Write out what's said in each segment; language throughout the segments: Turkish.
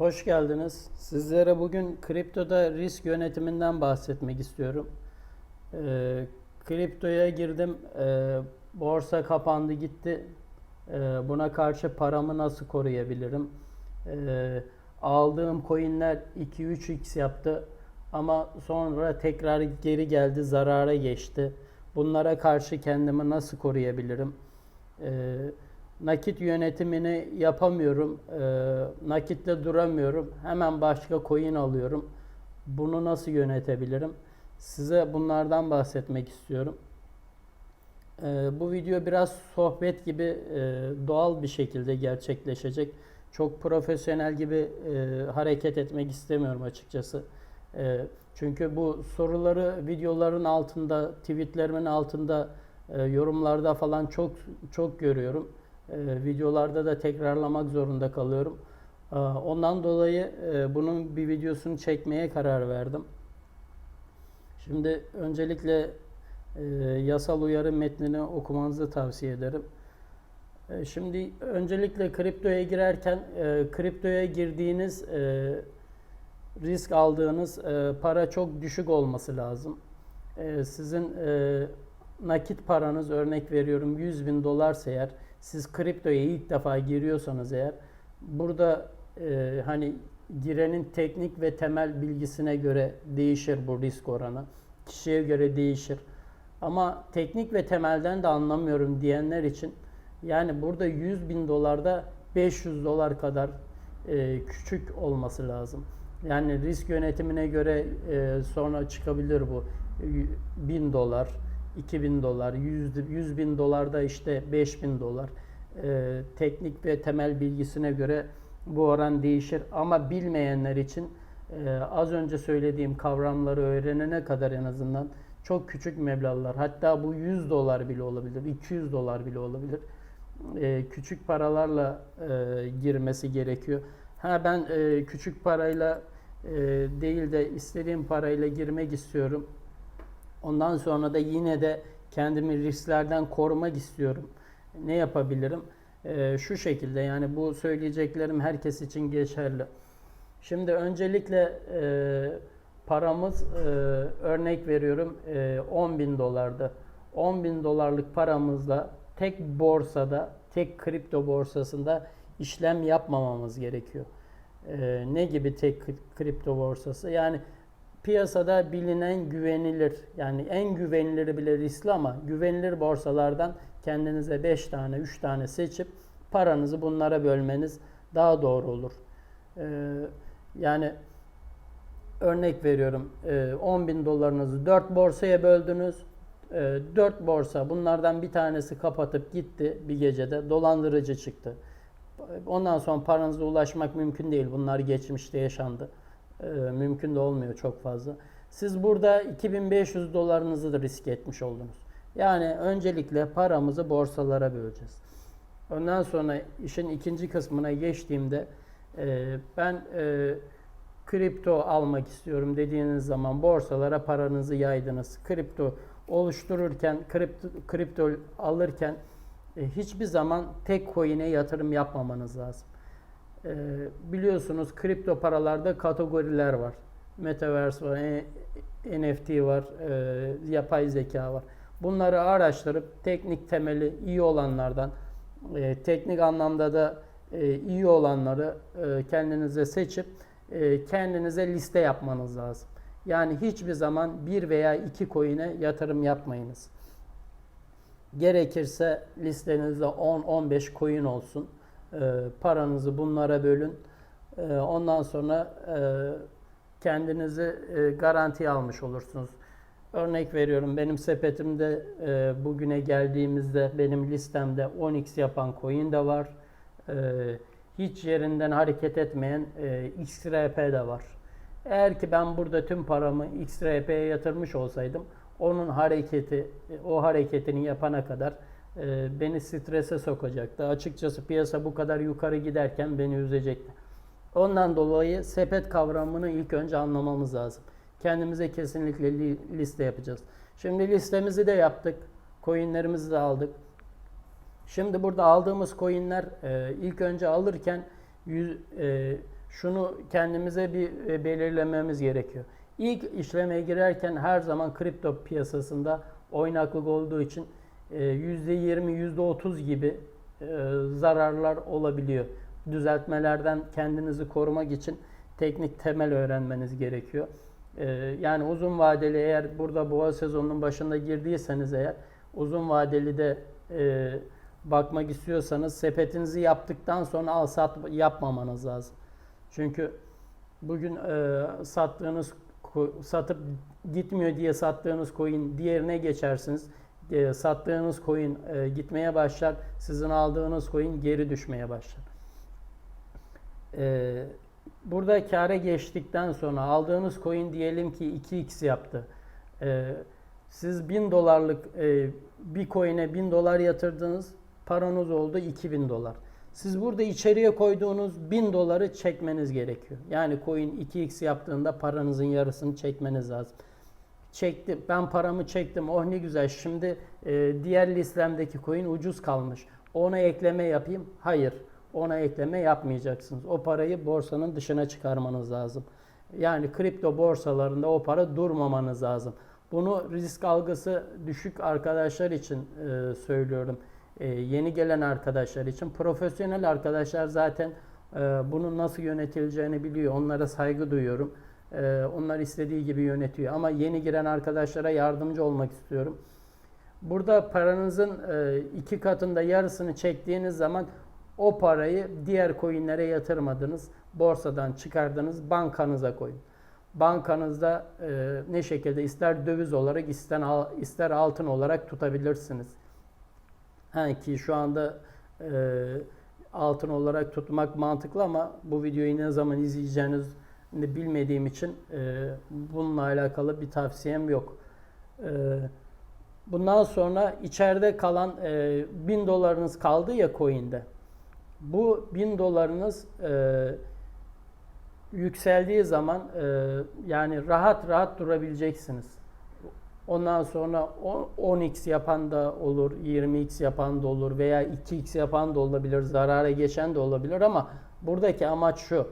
Hoş geldiniz. Sizlere bugün kriptoda risk yönetiminden bahsetmek istiyorum. Ee, kriptoya girdim, ee, borsa kapandı gitti. Ee, buna karşı paramı nasıl koruyabilirim? Ee, aldığım coinler 2-3x yaptı ama sonra tekrar geri geldi, zarara geçti. Bunlara karşı kendimi nasıl koruyabilirim? Ee, nakit yönetimini yapamıyorum. Ee, nakitle duramıyorum. Hemen başka coin alıyorum. Bunu nasıl yönetebilirim? Size bunlardan bahsetmek istiyorum. Ee, bu video biraz sohbet gibi e, doğal bir şekilde gerçekleşecek. Çok profesyonel gibi e, hareket etmek istemiyorum açıkçası. E, çünkü bu soruları videoların altında, tweetlerimin altında, e, yorumlarda falan çok çok görüyorum. E, videolarda da tekrarlamak zorunda kalıyorum. E, ondan dolayı e, bunun bir videosunu çekmeye karar verdim. Şimdi öncelikle e, yasal uyarı metnini okumanızı tavsiye ederim. E, Şimdi öncelikle kriptoya girerken e, kriptoya girdiğiniz e, risk aldığınız e, para çok düşük olması lazım. E, sizin e, nakit paranız örnek veriyorum 100 bin dolarsa eğer siz kriptoya ilk defa giriyorsanız eğer burada e, hani girenin teknik ve temel bilgisine göre değişir bu risk oranı. Kişiye göre değişir. Ama teknik ve temelden de anlamıyorum diyenler için yani burada 100 bin dolarda 500 dolar kadar e, küçük olması lazım. Yani risk yönetimine göre e, sonra çıkabilir bu. 1000 dolar, 2000 dolar, 100, 100 bin dolarda işte 5000 dolar. E, teknik ve temel bilgisine göre bu oran değişir. Ama bilmeyenler için e, az önce söylediğim kavramları öğrenene kadar en azından çok küçük meblağlar. Hatta bu 100 dolar bile olabilir, 200 dolar bile olabilir. E, küçük paralarla e, girmesi gerekiyor. Ha ben e, küçük parayla e, değil de istediğim parayla girmek istiyorum. Ondan sonra da yine de kendimi risklerden korumak istiyorum. Ne yapabilirim? E, şu şekilde yani bu söyleyeceklerim herkes için geçerli. Şimdi öncelikle e, paramız e, örnek veriyorum e, 10 bin dolarda. 10 bin dolarlık paramızla tek borsada, tek kripto borsasında işlem yapmamamız gerekiyor. E, ne gibi tek kripto borsası? Yani piyasada bilinen güvenilir, yani en güveniliri bile riskli ama güvenilir borsalardan kendinize 5 tane, 3 tane seçip paranızı bunlara bölmeniz daha doğru olur. E, yani örnek veriyorum 10 bin dolarınızı 4 borsaya böldünüz. 4 borsa bunlardan bir tanesi kapatıp gitti bir gecede dolandırıcı çıktı. Ondan sonra paranıza ulaşmak mümkün değil. Bunlar geçmişte yaşandı. Mümkün de olmuyor çok fazla. Siz burada 2500 dolarınızı da risk etmiş oldunuz. Yani öncelikle paramızı borsalara böleceğiz. Ondan sonra işin ikinci kısmına geçtiğimde ben kripto almak istiyorum dediğiniz zaman borsalara paranızı yaydınız. Kripto oluştururken, kripto, kripto alırken e, hiçbir zaman tek coin'e yatırım yapmamanız lazım. E, biliyorsunuz kripto paralarda kategoriler var. Metaverse var, e, NFT var, e, yapay zeka var. Bunları araştırıp teknik temeli iyi olanlardan, e, teknik anlamda da iyi olanları kendinize seçip kendinize liste yapmanız lazım. Yani hiçbir zaman bir veya iki coin'e yatırım yapmayınız. Gerekirse listenizde 10-15 coin olsun. E, paranızı bunlara bölün. E, ondan sonra kendinizi garantiye almış olursunuz. Örnek veriyorum benim sepetimde bugüne geldiğimizde benim listemde 10x yapan coin de var. Hiç yerinden hareket etmeyen XRP de var. Eğer ki ben burada tüm paramı XRP'ye yatırmış olsaydım onun hareketi, o hareketini yapana kadar e, beni strese sokacaktı. Açıkçası piyasa bu kadar yukarı giderken beni üzecekti. Ondan dolayı sepet kavramını ilk önce anlamamız lazım. Kendimize kesinlikle li, liste yapacağız. Şimdi listemizi de yaptık. Coinlerimizi de aldık. Şimdi burada aldığımız coinler e, ilk önce alırken 100, e, şunu kendimize bir e, belirlememiz gerekiyor. İlk işleme girerken her zaman kripto piyasasında oynaklık olduğu için e, %20, %30 gibi e, zararlar olabiliyor. Düzeltmelerden kendinizi korumak için teknik temel öğrenmeniz gerekiyor. E, Yani uzun vadeli eğer burada boğa sezonunun başında girdiyseniz eğer uzun vadeli de e, bakmak istiyorsanız sepetinizi yaptıktan sonra al sat yapmamanız lazım. Çünkü bugün e, sattığınız satıp gitmiyor diye sattığınız coin diğerine geçersiniz. E, sattığınız coin e, gitmeye başlar. Sizin aldığınız coin geri düşmeye başlar. E, burada kâra geçtikten sonra aldığınız coin diyelim ki 2x yaptı. E, siz 1000 dolarlık e, bir coin'e 1000 dolar yatırdınız. Paranız oldu 2000 dolar. Siz burada içeriye koyduğunuz 1000 doları çekmeniz gerekiyor. Yani coin 2x yaptığında paranızın yarısını çekmeniz lazım. Çektim. Ben paramı çektim. Oh ne güzel. Şimdi e, diğer listemdeki coin ucuz kalmış. Ona ekleme yapayım. Hayır. Ona ekleme yapmayacaksınız. O parayı borsanın dışına çıkarmanız lazım. Yani kripto borsalarında o para durmamanız lazım. Bunu risk algısı düşük arkadaşlar için e, söylüyorum. E, yeni gelen arkadaşlar için. Profesyonel arkadaşlar zaten e, bunun nasıl yönetileceğini biliyor. Onlara saygı duyuyorum. E, onlar istediği gibi yönetiyor. Ama yeni giren arkadaşlara yardımcı olmak istiyorum. Burada paranızın e, iki katında yarısını çektiğiniz zaman o parayı diğer coinlere yatırmadınız. Borsadan çıkardınız, bankanıza koyun. Bankanızda e, ne şekilde ister döviz olarak ister, ister altın olarak tutabilirsiniz. Ha ki şu anda e, altın olarak tutmak mantıklı ama bu videoyu ne zaman izleyeceğinizi bilmediğim için e, bununla alakalı bir tavsiyem yok. E, bundan sonra içeride kalan e, 1000 dolarınız kaldı ya coin'de. Bu 1000 dolarınız e, yükseldiği zaman e, yani rahat rahat durabileceksiniz. Ondan sonra o- 10x yapan da olur, 20x yapan da olur veya 2x yapan da olabilir, zarara geçen de olabilir ama buradaki amaç şu.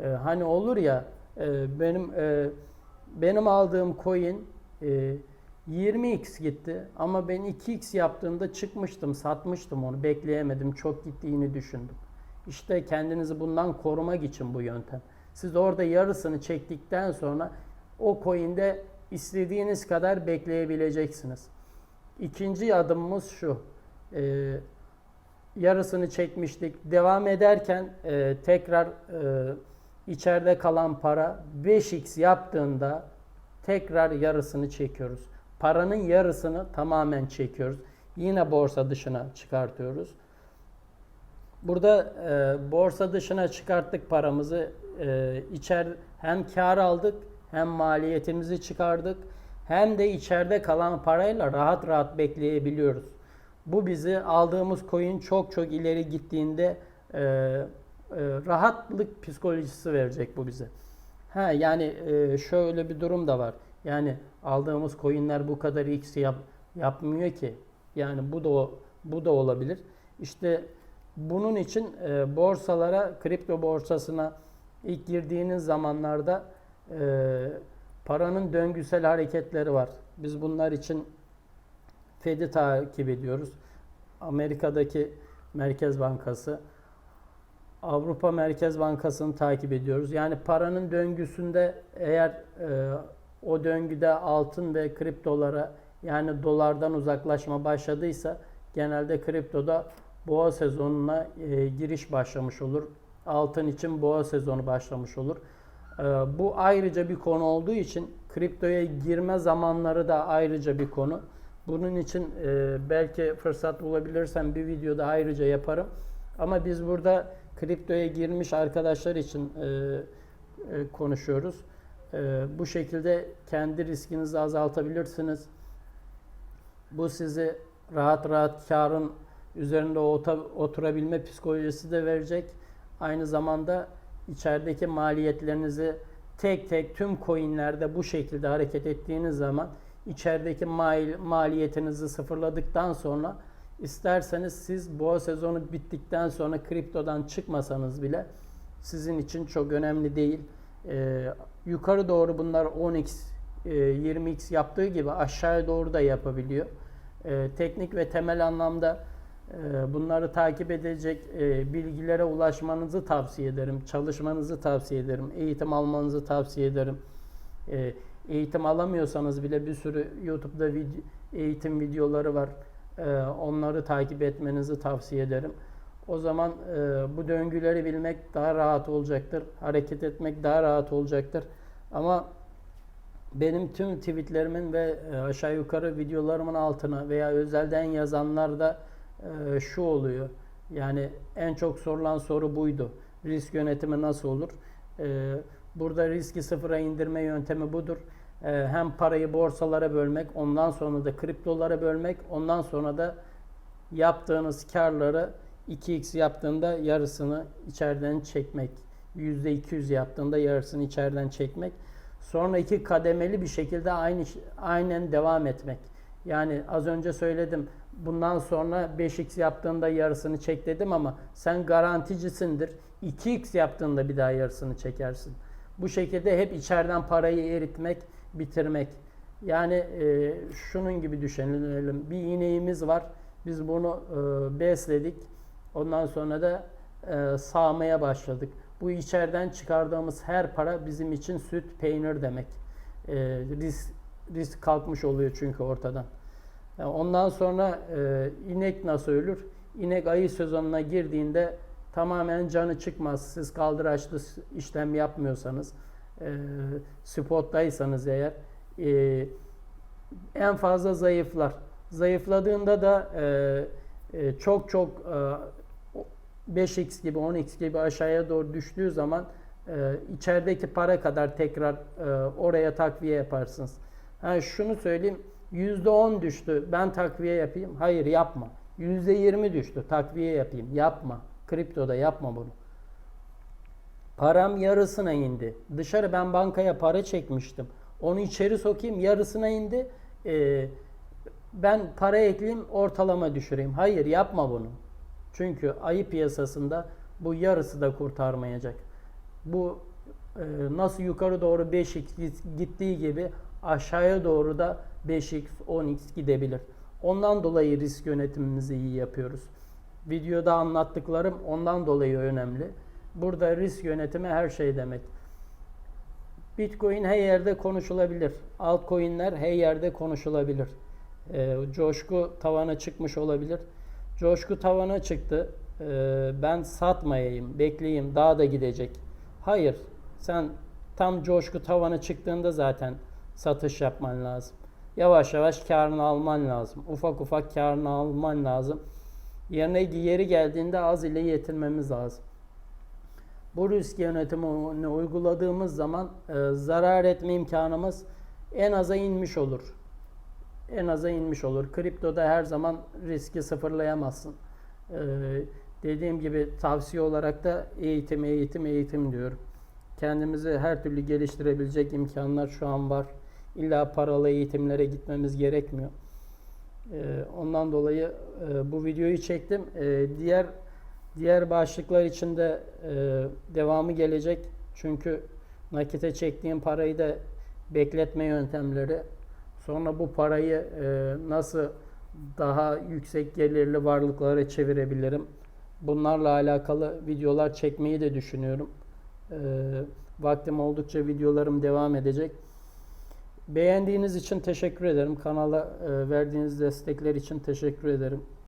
E, hani olur ya e, benim e, benim aldığım coin e, 20x gitti ama ben 2x yaptığımda çıkmıştım, satmıştım onu, bekleyemedim, çok gittiğini düşündüm. İşte kendinizi bundan korumak için bu yöntem. Siz orada yarısını çektikten sonra o coin'de istediğiniz kadar bekleyebileceksiniz. İkinci adımımız şu. Ee, yarısını çekmiştik. Devam ederken e, tekrar e, içeride kalan para 5x yaptığında tekrar yarısını çekiyoruz. Paranın yarısını tamamen çekiyoruz. Yine borsa dışına çıkartıyoruz. Burada e, borsa dışına çıkarttık paramızı. E, içer hem kar aldık hem maliyetimizi çıkardık hem de içeride kalan parayla rahat rahat bekleyebiliyoruz. Bu bizi aldığımız coin çok çok ileri gittiğinde e, rahatlık psikolojisi verecek bu bize. Ha yani e, şöyle bir durum da var. Yani aldığımız coinler bu kadar x yap, yapmıyor ki. Yani bu da bu da olabilir. İşte bunun için e, borsalara, kripto borsasına ilk girdiğiniz zamanlarda e, paranın döngüsel hareketleri var. Biz bunlar için Fed'i takip ediyoruz. Amerika'daki Merkez Bankası, Avrupa Merkez Bankası'nı takip ediyoruz. Yani paranın döngüsünde eğer e, o döngüde altın ve kriptolara yani dolardan uzaklaşma başladıysa genelde kriptoda boğa sezonuna e, giriş başlamış olur. Altın için boğa sezonu başlamış olur. E, bu ayrıca bir konu olduğu için kriptoya girme zamanları da ayrıca bir konu. Bunun için e, belki fırsat bulabilirsem bir videoda ayrıca yaparım. Ama biz burada kriptoya girmiş arkadaşlar için e, e, konuşuyoruz. E, bu şekilde kendi riskinizi azaltabilirsiniz. Bu sizi rahat rahat karın üzerinde oturabilme psikolojisi de verecek. Aynı zamanda içerideki maliyetlerinizi tek tek tüm coinlerde bu şekilde hareket ettiğiniz zaman içerideki mal- maliyetinizi sıfırladıktan sonra isterseniz siz boğa sezonu bittikten sonra kriptodan çıkmasanız bile sizin için çok önemli değil. Ee, yukarı doğru bunlar 10x, e, 20x yaptığı gibi aşağıya doğru da yapabiliyor. Ee, teknik ve temel anlamda e, bunları takip edecek e, bilgilere ulaşmanızı tavsiye ederim. Çalışmanızı tavsiye ederim. Eğitim almanızı tavsiye ederim. E, eğitim alamıyorsanız bile bir sürü YouTube'da vid- eğitim videoları var. E, onları takip etmenizi tavsiye ederim. O zaman e, bu döngüleri bilmek daha rahat olacaktır. Hareket etmek daha rahat olacaktır. Ama benim tüm tweetlerimin ve e, aşağı yukarı videolarımın altına veya özelden yazanlarda e, şu oluyor. Yani en çok sorulan soru buydu. Risk yönetimi nasıl olur? Burada riski sıfıra indirme yöntemi budur. E, hem parayı borsalara bölmek, ondan sonra da kriptolara bölmek, ondan sonra da yaptığınız karları 2x yaptığında yarısını içeriden çekmek. %200 yaptığında yarısını içeriden çekmek. Sonra iki kademeli bir şekilde aynı aynen devam etmek. Yani az önce söyledim. Bundan sonra 5x yaptığında yarısını çek dedim ama sen garanticisindir. 2x yaptığında bir daha yarısını çekersin. Bu şekilde hep içeriden parayı eritmek, bitirmek. Yani e, şunun gibi düşünelim. Bir ineğimiz var. Biz bunu e, besledik. Ondan sonra da e, sağmaya başladık. Bu içeriden çıkardığımız her para bizim için süt, peynir demek. E, risk, risk kalkmış oluyor çünkü ortadan. Yani ondan sonra e, inek nasıl ölür? İnek ayı sezonuna girdiğinde tamamen canı çıkmaz. Siz kaldıraçlı işlem yapmıyorsanız, e, spottaysanız eğer e, en fazla zayıflar. Zayıfladığında da e, e, çok çok e, 5x gibi 10x gibi aşağıya doğru düştüğü zaman e, içerideki para kadar tekrar e, oraya takviye yaparsınız. Ha, şunu söyleyeyim %10 düştü ben takviye yapayım. Hayır yapma. %20 düştü takviye yapayım. Yapma. Kriptoda yapma bunu. Param yarısına indi. Dışarı ben bankaya para çekmiştim. Onu içeri sokayım yarısına indi. Ee, ben para ekleyeyim ortalama düşüreyim. Hayır yapma bunu. Çünkü ayı piyasasında bu yarısı da kurtarmayacak. Bu e, nasıl yukarı doğru 5x gittiği gibi aşağıya doğru da 5x 10x gidebilir. Ondan dolayı risk yönetimimizi iyi yapıyoruz. Videoda anlattıklarım ondan dolayı önemli. Burada risk yönetimi her şey demek. Bitcoin her yerde konuşulabilir. Altcoin'ler her yerde konuşulabilir. E, coşku tavana çıkmış olabilir. Coşku tavana çıktı. E, ben satmayayım, bekleyeyim, daha da gidecek. Hayır. Sen tam coşku tavana çıktığında zaten satış yapman lazım. Yavaş yavaş karını alman lazım. Ufak ufak karını alman lazım. Yerine yeri geldiğinde az ile yetinmemiz lazım. Bu risk yönetimini uyguladığımız zaman e, zarar etme imkanımız en aza inmiş olur. En aza inmiş olur. Kriptoda her zaman riski sıfırlayamazsın. E, dediğim gibi tavsiye olarak da eğitim, eğitim, eğitim diyorum. Kendimizi her türlü geliştirebilecek imkanlar şu an var. İlla paralı eğitimlere gitmemiz gerekmiyor. E, ondan dolayı e, bu videoyu çektim. E, diğer Diğer başlıklar için de e, devamı gelecek. Çünkü nakite çektiğim parayı da bekletme yöntemleri. Sonra bu parayı e, nasıl daha yüksek gelirli varlıklara çevirebilirim. Bunlarla alakalı videolar çekmeyi de düşünüyorum. E, vaktim oldukça videolarım devam edecek. Beğendiğiniz için teşekkür ederim. Kanala e, verdiğiniz destekler için teşekkür ederim.